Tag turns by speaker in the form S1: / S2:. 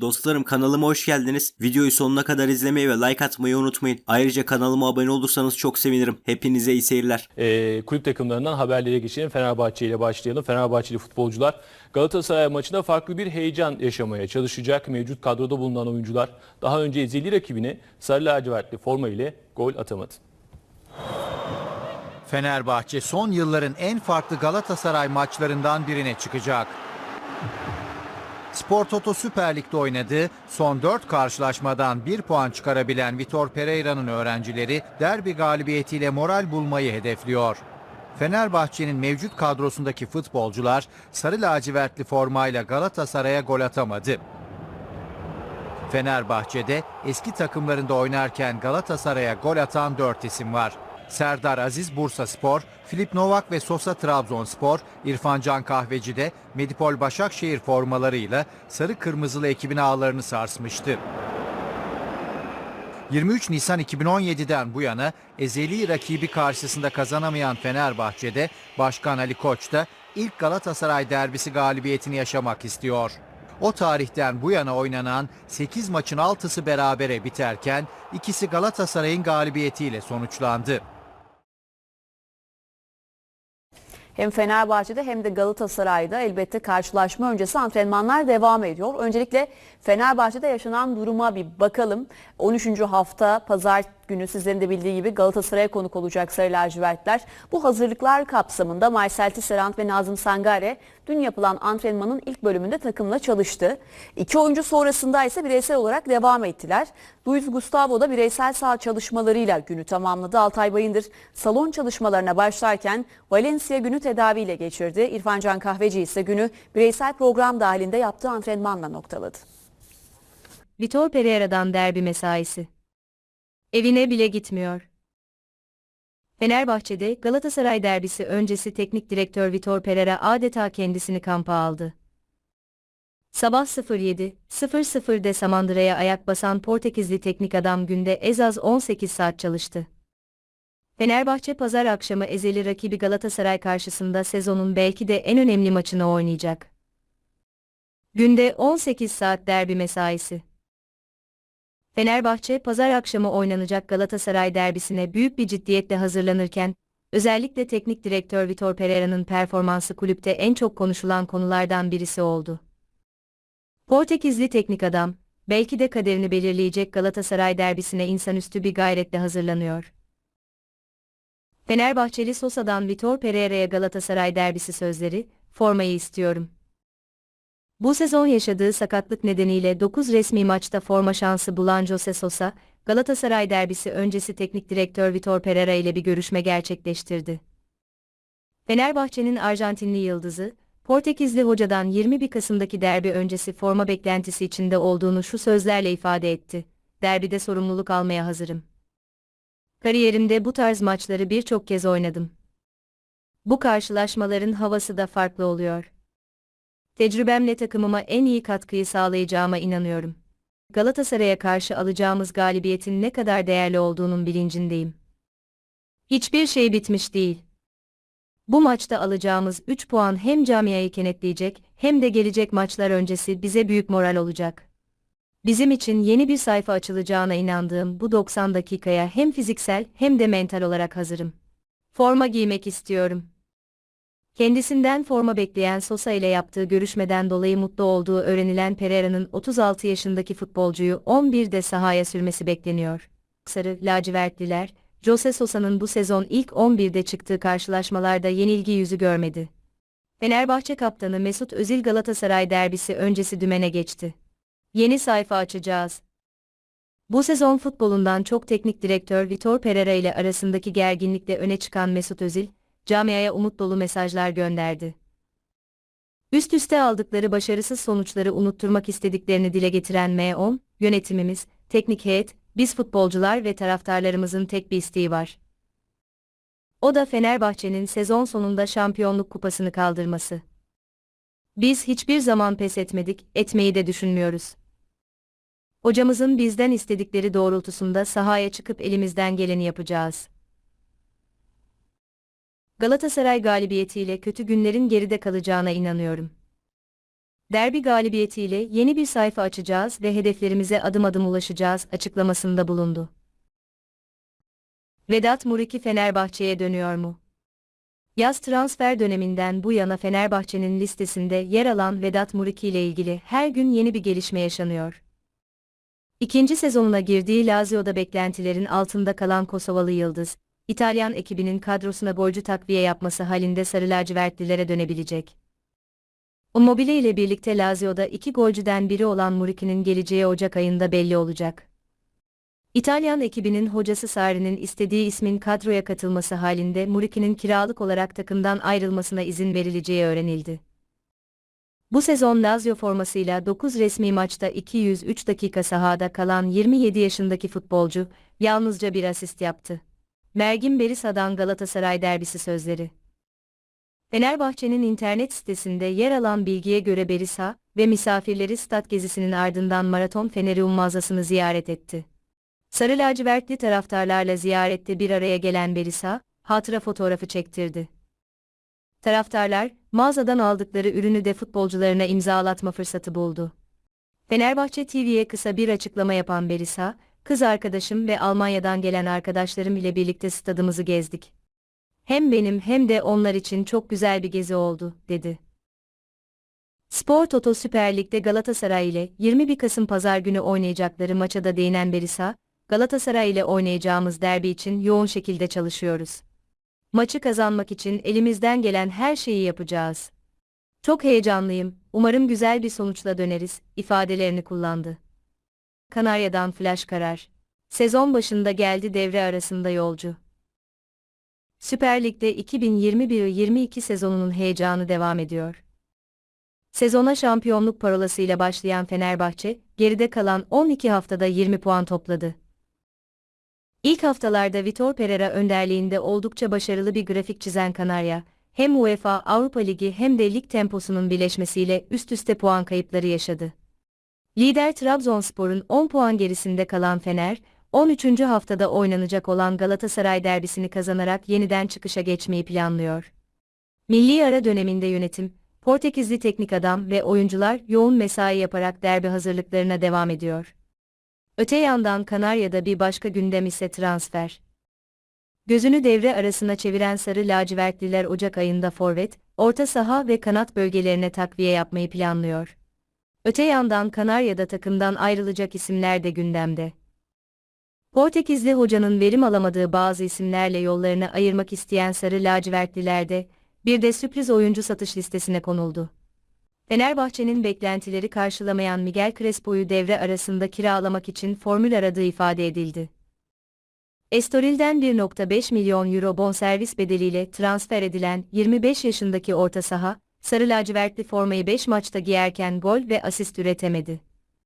S1: Dostlarım kanalıma hoş geldiniz. Videoyu sonuna kadar izlemeyi ve like atmayı unutmayın. Ayrıca kanalıma abone olursanız çok sevinirim. Hepinize iyi seyirler.
S2: Ee, kulüp takımlarından haberlere geçelim. Fenerbahçe ile başlayalım. Fenerbahçeli futbolcular Galatasaray maçında farklı bir heyecan yaşamaya çalışacak. Mevcut kadroda bulunan oyuncular daha önce ezeli rakibine sarı lacivertli forma ile gol atamadı.
S3: Fenerbahçe son yılların en farklı Galatasaray maçlarından birine çıkacak. Spor Toto Süper Lig'de oynadığı son 4 karşılaşmadan 1 puan çıkarabilen Vitor Pereira'nın öğrencileri derbi galibiyetiyle moral bulmayı hedefliyor. Fenerbahçe'nin mevcut kadrosundaki futbolcular sarı lacivertli formayla Galatasaray'a gol atamadı. Fenerbahçe'de eski takımlarında oynarken Galatasaray'a gol atan 4 isim var. Serdar Aziz Bursa Spor, Filip Novak ve Sosa Trabzonspor, İrfan Can Kahveci de Medipol Başakşehir formalarıyla sarı kırmızılı ekibin ağlarını sarsmıştı. 23 Nisan 2017'den bu yana ezeli rakibi karşısında kazanamayan Fenerbahçe'de Başkan Ali Koç da ilk Galatasaray derbisi galibiyetini yaşamak istiyor. O tarihten bu yana oynanan 8 maçın 6'sı berabere biterken ikisi Galatasaray'ın galibiyetiyle sonuçlandı.
S4: Hem Fenerbahçe'de hem de Galatasaray'da elbette karşılaşma öncesi antrenmanlar devam ediyor. Öncelikle Fenerbahçe'de yaşanan duruma bir bakalım. 13. hafta pazar günü sizlerin de bildiği gibi Galatasaray'a konuk olacak Sarı Lacivertler. Bu hazırlıklar kapsamında Marcel Tisserand ve Nazım Sangare dün yapılan antrenmanın ilk bölümünde takımla çalıştı. İki oyuncu sonrasında ise bireysel olarak devam ettiler. Luis Gustavo da bireysel saha çalışmalarıyla günü tamamladı. Altay Bayındır salon çalışmalarına başlarken Valencia günü tedaviyle geçirdi. İrfan Can Kahveci ise günü bireysel program dahilinde yaptığı antrenmanla noktaladı.
S5: Vitor Pereira'dan derbi mesaisi. Evine bile gitmiyor. Fenerbahçe'de Galatasaray derbisi öncesi teknik direktör Vitor Pereira adeta kendisini kampa aldı. Sabah 07.00'de Samandıra'ya ayak basan Portekizli teknik adam günde ez az 18 saat çalıştı. Fenerbahçe pazar akşamı ezeli rakibi Galatasaray karşısında sezonun belki de en önemli maçını oynayacak. Günde 18 saat derbi mesaisi. Fenerbahçe pazar akşamı oynanacak Galatasaray derbisine büyük bir ciddiyetle hazırlanırken, özellikle teknik direktör Vitor Pereira'nın performansı kulüpte en çok konuşulan konulardan birisi oldu. Portekizli teknik adam, belki de kaderini belirleyecek Galatasaray derbisine insanüstü bir gayretle hazırlanıyor. Fenerbahçeli Sosa'dan Vitor Pereira'ya Galatasaray derbisi sözleri, formayı istiyorum. Bu sezon yaşadığı sakatlık nedeniyle 9 resmi maçta forma şansı bulan Jose Sosa, Galatasaray derbisi öncesi teknik direktör Vitor Pereira ile bir görüşme gerçekleştirdi. Fenerbahçe'nin Arjantinli yıldızı, Portekizli hocadan 21 Kasım'daki derbi öncesi forma beklentisi içinde olduğunu şu sözlerle ifade etti. Derbide sorumluluk almaya hazırım. Kariyerimde bu tarz maçları birçok kez oynadım. Bu karşılaşmaların havası da farklı oluyor. Tecrübemle takımıma en iyi katkıyı sağlayacağıma inanıyorum. Galatasaray'a karşı alacağımız galibiyetin ne kadar değerli olduğunun bilincindeyim. Hiçbir şey bitmiş değil. Bu maçta alacağımız 3 puan hem camiayı kenetleyecek hem de gelecek maçlar öncesi bize büyük moral olacak. Bizim için yeni bir sayfa açılacağına inandığım bu 90 dakikaya hem fiziksel hem de mental olarak hazırım. Forma giymek istiyorum. Kendisinden forma bekleyen Sosa ile yaptığı görüşmeden dolayı mutlu olduğu öğrenilen Pereira'nın 36 yaşındaki futbolcuyu 11'de sahaya sürmesi bekleniyor. Sarı lacivertliler, Jose Sosa'nın bu sezon ilk 11'de çıktığı karşılaşmalarda yenilgi yüzü görmedi. Fenerbahçe kaptanı Mesut Özil Galatasaray derbisi öncesi dümene geçti. Yeni sayfa açacağız. Bu sezon futbolundan çok teknik direktör Vitor Pereira ile arasındaki gerginlikle öne çıkan Mesut Özil, camiaya umut dolu mesajlar gönderdi. Üst üste aldıkları başarısız sonuçları unutturmak istediklerini dile getiren M10, yönetimimiz, teknik heyet, biz futbolcular ve taraftarlarımızın tek bir isteği var. O da Fenerbahçe'nin sezon sonunda şampiyonluk kupasını kaldırması. Biz hiçbir zaman pes etmedik, etmeyi de düşünmüyoruz. Hocamızın bizden istedikleri doğrultusunda sahaya çıkıp elimizden geleni yapacağız. Galatasaray galibiyetiyle kötü günlerin geride kalacağına inanıyorum. Derbi galibiyetiyle yeni bir sayfa açacağız ve hedeflerimize adım adım ulaşacağız açıklamasında bulundu. Vedat Muriqi Fenerbahçe'ye dönüyor mu? Yaz transfer döneminden bu yana Fenerbahçe'nin listesinde yer alan Vedat Muriqi ile ilgili her gün yeni bir gelişme yaşanıyor. İkinci sezonuna girdiği Lazio'da beklentilerin altında kalan Kosovalı Yıldız, İtalyan ekibinin kadrosuna golcü takviye yapması halinde Sarı Lacivertlilere dönebilecek. Immobile ile birlikte Lazio'da iki golcüden biri olan Muriki'nin geleceği Ocak ayında belli olacak. İtalyan ekibinin hocası Sarri'nin istediği ismin kadroya katılması halinde Muriki'nin kiralık olarak takımdan ayrılmasına izin verileceği öğrenildi. Bu sezon Lazio formasıyla 9 resmi maçta 203 dakika sahada kalan 27 yaşındaki futbolcu, yalnızca bir asist yaptı. Mergin Berisa'dan Galatasaray derbisi sözleri. Fenerbahçe'nin internet sitesinde yer alan bilgiye göre Berisa ve misafirleri stat gezisinin ardından Maraton Feneri mağazasını ziyaret etti. Sarı lacivertli taraftarlarla ziyarette bir araya gelen Berisa, hatıra fotoğrafı çektirdi. Taraftarlar, mağazadan aldıkları ürünü de futbolcularına imzalatma fırsatı buldu. Fenerbahçe TV'ye kısa bir açıklama yapan Berisa, kız arkadaşım ve Almanya'dan gelen arkadaşlarım ile birlikte stadımızı gezdik. Hem benim hem de onlar için çok güzel bir gezi oldu, dedi. Spor Toto Süper Lig'de Galatasaray ile 21 Kasım Pazar günü oynayacakları maça da değinen Berisa, Galatasaray ile oynayacağımız derbi için yoğun şekilde çalışıyoruz. Maçı kazanmak için elimizden gelen her şeyi yapacağız. Çok heyecanlıyım, umarım güzel bir sonuçla döneriz, ifadelerini kullandı. Kanarya'dan flash karar. Sezon başında geldi devre arasında yolcu. Süper Lig'de 2021-22 sezonunun heyecanı devam ediyor. Sezona şampiyonluk parolasıyla başlayan Fenerbahçe, geride kalan 12 haftada 20 puan topladı. İlk haftalarda Vitor Pereira önderliğinde oldukça başarılı bir grafik çizen Kanarya, hem UEFA Avrupa Ligi hem de lig temposunun birleşmesiyle üst üste puan kayıpları yaşadı. Lider Trabzonspor'un 10 puan gerisinde kalan Fener, 13. haftada oynanacak olan Galatasaray derbisini kazanarak yeniden çıkışa geçmeyi planlıyor. Milli ara döneminde yönetim, Portekizli teknik adam ve oyuncular yoğun mesai yaparak derbi hazırlıklarına devam ediyor. Öte yandan Kanarya'da bir başka gündem ise transfer. Gözünü devre arasına çeviren Sarı Lacivertliler Ocak ayında forvet, orta saha ve kanat bölgelerine takviye yapmayı planlıyor. Öte yandan Kanarya'da takımdan ayrılacak isimler de gündemde. Portekizli hocanın verim alamadığı bazı isimlerle yollarını ayırmak isteyen Sarı Lacivertliler de, bir de sürpriz oyuncu satış listesine konuldu. Fenerbahçe'nin beklentileri karşılamayan Miguel Crespo'yu devre arasında kiralamak için formül aradığı ifade edildi. Estoril'den 1.5 milyon euro bonservis bedeliyle transfer edilen 25 yaşındaki orta saha, sarı lacivertli formayı 5 maçta giyerken gol ve asist üretemedi.